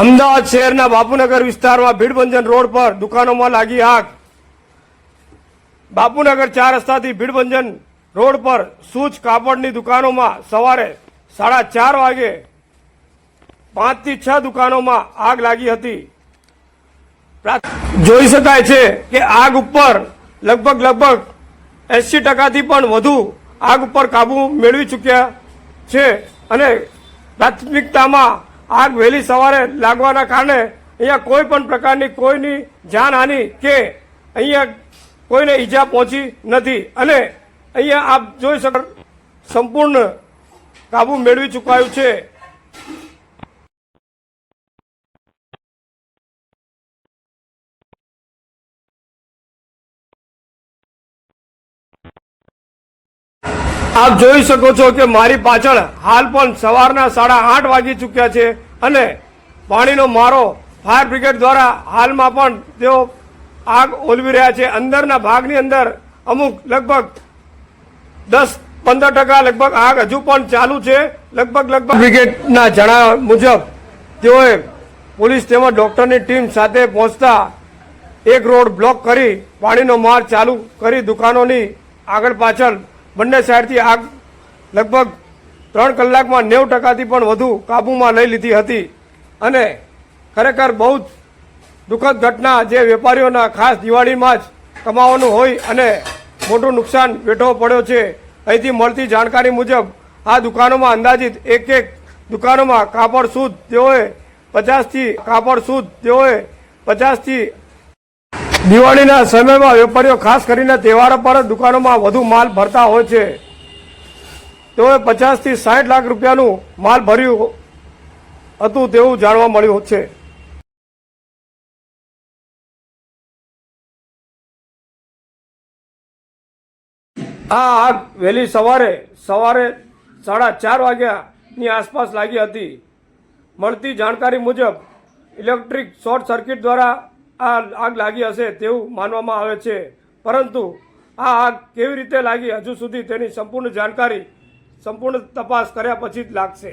અમદાવાદ શહેરના બાપુનગર વિસ્તારમાં ભીડભંજન રોડ પર દુકાનોમાં લાગી આગ. બાપુનગર ચાર રસ્તાથી ભીડભંજન રોડ પર સૂચ કાપડની દુકાનોમાં સવારે સાડા ચાર વાગે પાંચથી છ દુકાનોમાં આગ લાગી હતી. જોઈ શકાય છે કે આગ ઉપર લગભગ લગભગ એસી ટકાથી પણ વધુ આગ ઉપર કાબુ મેળવી ચૂક્યા છે અને પ્રાથમિકતામાં આગ વહેલી સવારે લાગવાના કારણે અહીંયા કોઈ પણ પ્રકારની કોઈની જાનહાનિ કે અહીંયા કોઈને ઈજા પહોંચી નથી. અને અહીંયા આપ જોઈ શકો, સંપૂર્ણ કાબુ મેળવી ચૂકાયું છે. આપ જોઈ શકો છો કે મારી પાછળ હાલ પણ સવારના સાડા આઠ વાગી ચૂક્યા છે અને પાણીનો મારો ફાયર બ્રિગેડ દ્વારા હાલમાં પણ તેઓ આગ ઓલવી રહ્યા છે. અંદરના ભાગની અંદર અમુક લગભગ દસ, પંદર ટકા લગભગ આગ હજુ પણ ચાલુ છે. લગભગ લગભગ બ્રિગેડના જણાવ્યા મુજબ તેઓએ પોલીસ તેમજ ડોક્ટરની ટીમ સાથે પહોંચતા એક રોડ બ્લોક કરી પાણીનો માર ચાલુ કરી દુકાનોની આગળ પાછળ બંને સાઈડથી આગ લગભગ ત્રણ કલાકમાં નેવ ટકાથી પણ વધુ કાબૂમાં લઈ લીધી હતી. અને ખરેખર બહુ જ દુઃખદ ઘટના જે વેપારીઓના ખાસ દિવાળીમાં જ કમાવાનું હોય અને મોટું નુકસાન વેઠવો પડ્યો છે. અહીંથી મળતી જાણકારી મુજબ આ દુકાનોમાં અંદાજિત એક એક દુકાનોમાં કાપડ સૂદ તેઓએ પચાસથી કાપડ સૂદ તેઓએ પચાસથી દિવાળીના સમયમાં વેપારીઓ ખાસ કરીને તહેવારો પર દુકાનોમાં વધુ માલ ભરતા હોય છે. તેઓએ પચાસથી સાઠ લાખ રૂપિયાનું માલ ભર્યું હતું તેવું જાણવા મળ્યું છે. આ આગ વહેલી સવારે સવારે સાડા ચાર વાગ્યાની આસપાસ લાગી હતી. મળતી જાણકારી મુજબ ઇલેક્ટ્રિક શોર્ટ સર્કિટ દ્વારા આ આગ લાગી હશે તેવું માનવામાં આવે છે. પરંતુ આ આગ કેવી રીતે લાગી હજુ સુધી તેની સંપૂર્ણ જાણકારી, સંપૂર્ણ તપાસ કર્યા પછી જ લાગશે.